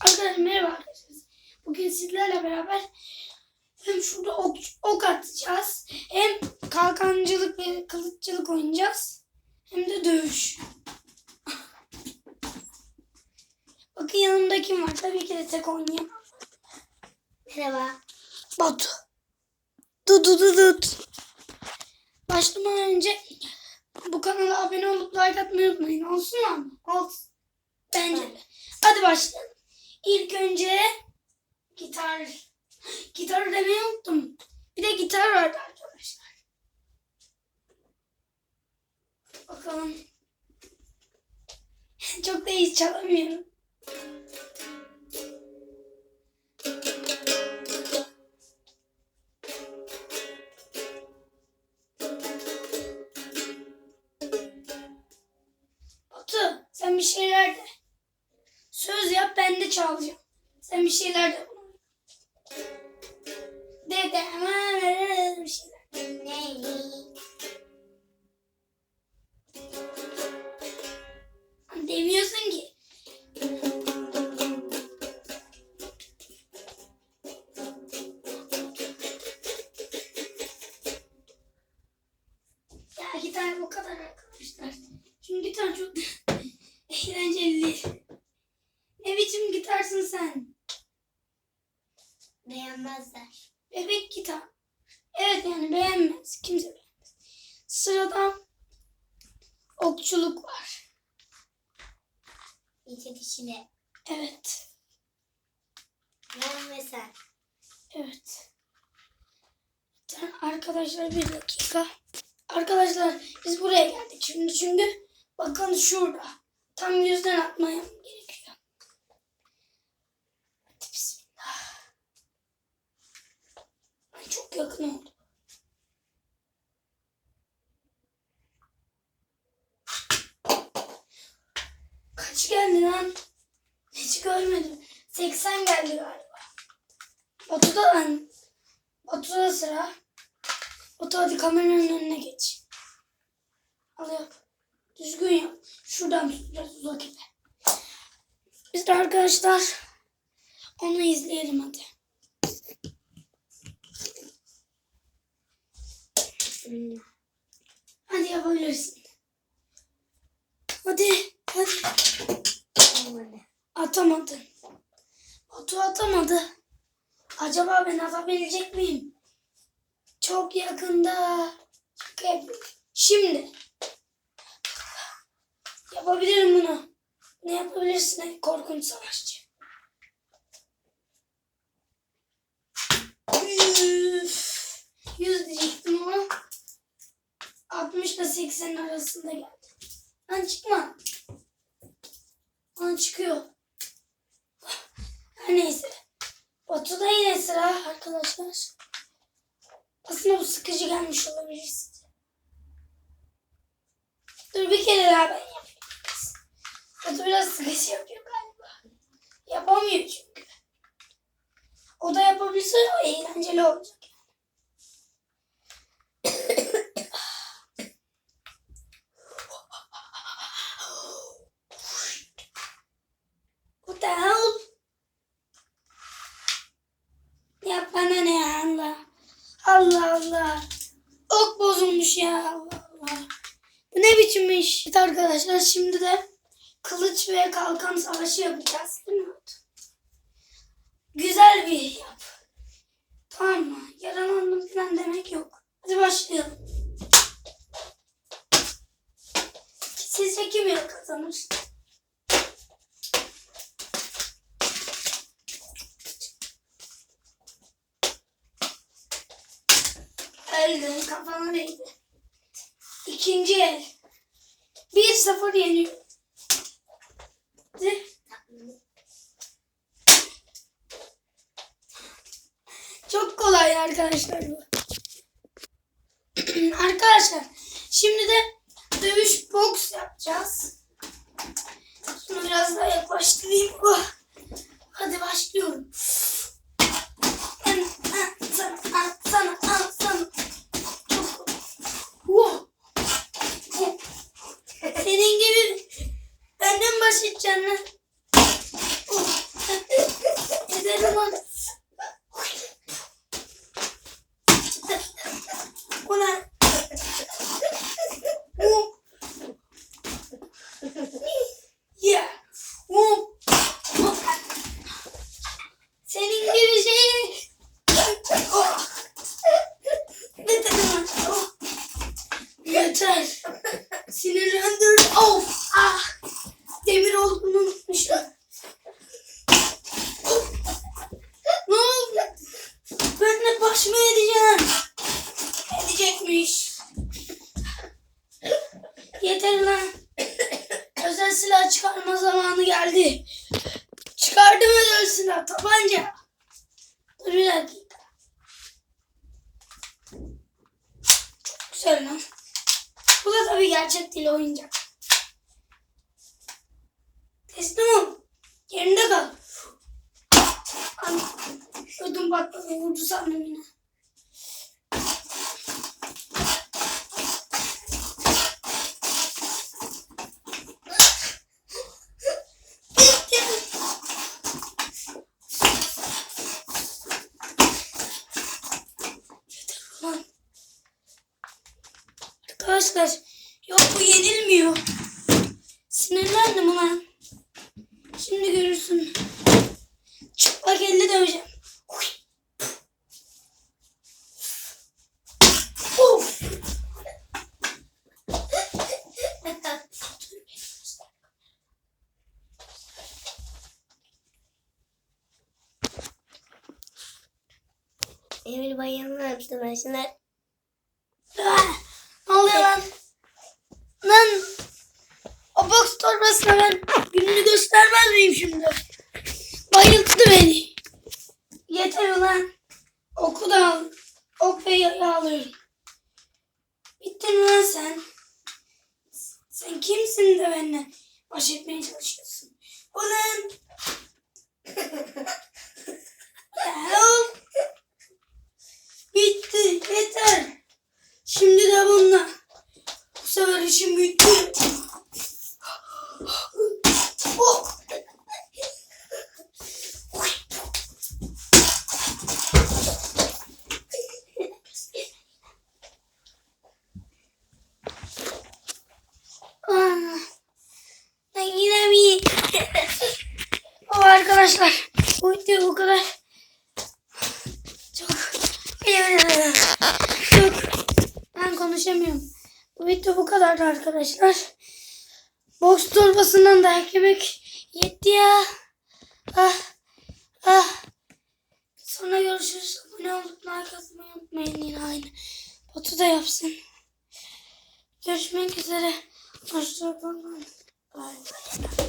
Arkadaşlar merhaba arkadaşlar. Bugün sizlerle beraber hem şurada ok, ok atacağız. Hem kalkancılık ve kılıççılık oynayacağız. Hem de dövüş. Bakın yanımda kim var? Tabii ki de tek oynayamam. Merhaba. Batu. Du du du du. Başlamadan önce bu kanala abone olup like atmayı unutmayın. Olsun mu? Olsun. Bence. Hadi başlayalım. İlk önce gitar. Gitar demeyi unuttum. Bir de gitar vardı arkadaşlar. Bakalım. Çok da iyi çalamıyorum. Şeyler de. Dede ama bir şeyler. Beğenmezler. Bebek gitar. Evet yani beğenmez. Kimse beğenmez. Sırada okçuluk var. İki kişiyle. Evet. Ben ve sen. Evet. Arkadaşlar bir dakika. Arkadaşlar biz buraya geldik şimdi çünkü bakın şurada. Tam yüzden atmaya gerekiyor. Hadi bismillah. Ay çok yakın oldu. Kaç geldi lan? Hiç görmedim. 80 geldi galiba. Batu'da lan. Batu'da sıra. Batu hadi kameranın önüne geç. Al yap. Düzgün yap. Şuradan tut biraz uzak ipe. Biz de arkadaşlar onu izleyelim hadi. Hmm. Hadi yapabilirsin. Hadi. Hadi. Olmadı. Atamadın. Batu atamadı. Acaba ben atabilecek miyim? Çok yakında. Şimdi. Yapabilirim bunu. Ne yapabilirsin ey korkunç savaşçı? Üf. 60 ile 80 arasında geldi. Lan çıkma. Lan çıkıyor. Her neyse. Batu'da yine sıra arkadaşlar. Aslında bu sıkıcı gelmiş olabilir size. Dur bir kere daha ben yapayım. Batu biraz sıkıcı yapıyor galiba. Yapamıyor çünkü. O da yapabilse o eğlenceli olacak. What the hell? Ya bana ne ya Allah. Allah Allah. Ok ya Allah Allah. Bu ne biçim iş? Evet arkadaşlar şimdi de kılıç ve kalkan savaşı yapacağız. Değil? Güzel bir yap. Tamam mı? Yaralandım falan demek yok. Hadi başlayalım. Sizce kim ya kazanır? Öldüm kafama değdi. İkinci el. 1-0 yeniyor. Çok kolay arkadaşlar bu. arkadaşlar Sinirlendir. Of! Ah! Demir olduğunu unutmuşum. ne oldu? Ben de baş mı edeceğim? Edecekmiş. Yeter lan. Özel silah çıkarma zamanı geldi. Çıkardım özel silah. Tabanca. Dur bir dakika. Çok güzel lan. Bu da tabii gerçek değil oyuncak. Teslim ol. Yerinde kal. Ödüm patladı. Vurdu sandım yine. Lan. Arkadaşlar yok bu yenilmiyor. Sinirlendim ulan. Şimdi görürsün. Çıplak elle döveceğim. Emir bayılma arkadaşlar. Lan? O box torbasına ben gününü göstermez miyim şimdi? Bayılttı beni. Yeter ulan. Oku da al. Ok ve yayı alıyorum. Bittin lan sen? Sen kimsin de benimle baş etmeye çalışıyorsun? Ulan. Help. Bitti. Yeter. Şimdi de bununla. Bu sefer işim bitti. Oh. Ah, Ben yine mi? o arkadaşlar. Bu video bu kadar. Çok. Çok. Ben konuşamıyorum. Bu video bu kadardı arkadaşlar. Box torbasından da eklemek yetti ya. Ah. Ah. Sonra görüşürüz. Abone olup like atmayı unutmayın yine aynı. Batu da yapsın. Görüşmek üzere. Hoşçakalın. Bye.